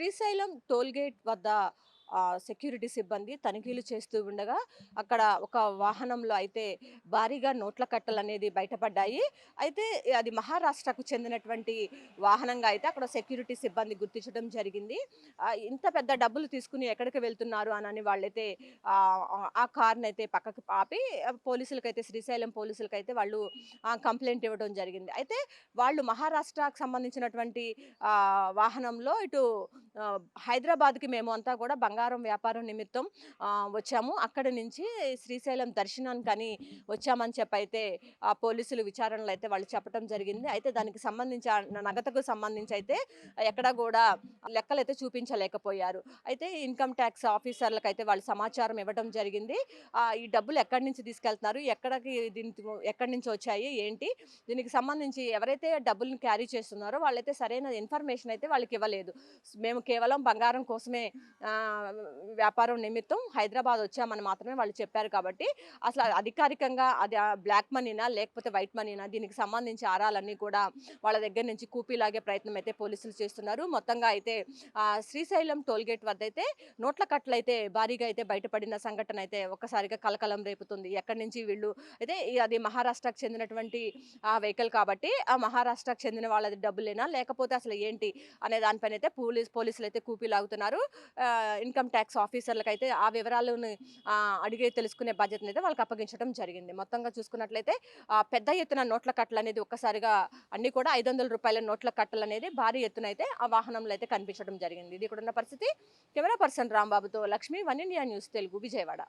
Srisailam tollgate వద్ద security సిబ్బంది తనిఖీలు చేస్తూ ఉండగా అక్కడ ఒక వాహనంలో అయితే భారీగా నోట్ల కట్టలు అనేది బయటపడ్డాయి. అయితే అది మహారాష్ట్రకు చెందినటువంటి వాహనంగా అయితే అక్కడ సెక్యూరిటీ సిబ్బంది గుర్తించడం జరిగింది. ఇంత పెద్ద డబ్బులు తీసుకుని ఎక్కడికి వెళ్తున్నారు అని వాళ్ళైతే ఆ, కార్ని అయితే పక్కకు ఆపి పోలీసులకైతే శ్రీశైలం పోలీసులకైతే వాళ్ళు కంప్లైంట్ ఇవ్వడం జరిగింది. అయితే వాళ్ళు మహారాష్ట్రకు సంబంధించినటువంటి వాహనంలో ఇటు హైదరాబాద్కి మేము అంతా కూడా బంగారం బంగారం వ్యాపారం నిమిత్తం వచ్చాము. అక్కడి నుంచి శ్రీశైలం దర్శనానికి అని వచ్చామని చెప్పి అయితే ఆ పోలీసులు విచారణలు అయితే వాళ్ళు చెప్పడం జరిగింది. అయితే దానికి సంబంధించి నగతకు సంబంధించి అయితే ఎక్కడ కూడా లెక్కలు అయితే చూపించలేకపోయారు. అయితే ఇన్కమ్ ట్యాక్స్ ఆఫీసర్లకు అయితే వాళ్ళు సమాచారం ఇవ్వడం జరిగింది. ఈ డబ్బులు ఎక్కడి నుంచి తీసుకెళ్తున్నారు? ఎక్కడికి దీనికి ఎక్కడి నుంచి వచ్చాయి? ఏంటి? దీనికి సంబంధించి ఎవరైతే డబ్బులను క్యారీ చేస్తున్నారో వాళ్ళైతే సరైన ఇన్ఫర్మేషన్ అయితే వాళ్ళకి ఇవ్వలేదు. మేము కేవలం బంగారం కోసమే వ్యాపారం నిమిత్తం హైదరాబాద్ వచ్చామని మాత్రమే వాళ్ళు చెప్పారు కాబట్టి అసలు అధికారికంగా అది బ్లాక్ మనీనా లేకపోతే వైట్ మనీనా? దీనికి సంబంధించి ఆరాలన్నీ కూడా వాళ్ళ దగ్గర నుంచి కూపీలాగే ప్రయత్నం అయితే పోలీసులు చేస్తున్నారు. మొత్తంగా అయితే శ్రీశైలం టోల్గేట్ వద్ద అయితే నోట్ల కట్టలు అయితే భారీగా అయితే బయటపడిన సంఘటన అయితే ఒక్కసారిగా కలకలం రేపుతుంది. ఎక్కడి నుంచి వీళ్ళు అయితే అది మహారాష్ట్రకు చెందినటువంటి వెహికల్ కాబట్టి ఆ మహారాష్ట్రకు చెందిన వాళ్ళది డబ్బులేనా? లేకపోతే అసలు ఏంటి? అనే దానిపైన అయితే పోలీస్ పోలీసులు అయితే కూపీ లాగుతున్నారు. ఇన్కమ్ ట్యాక్స్ ఆఫీసర్లకు అయితే ఆ వివరాలను అడిగి తెలుసుకునే బాధ్యతను అయితే వాళ్ళకి అప్పగించడం జరిగింది. మొత్తంగా చూసుకున్నట్లయితే పెద్ద ఎత్తున నోట్ల కట్టలు అనేది ఒక్కసారిగా అన్ని కూడా ఐదు వందల రూపాయల నోట్ల కట్టలు అనేది భారీ ఎత్తున అయితే ఆ వాహనంలో అయితే కనిపించడం జరిగింది. ఇది ఇక్కడ ఉన్న పరిస్థితి. Camera person రాంబాబుతో Lakshmi one India news Telugu Vijayawada.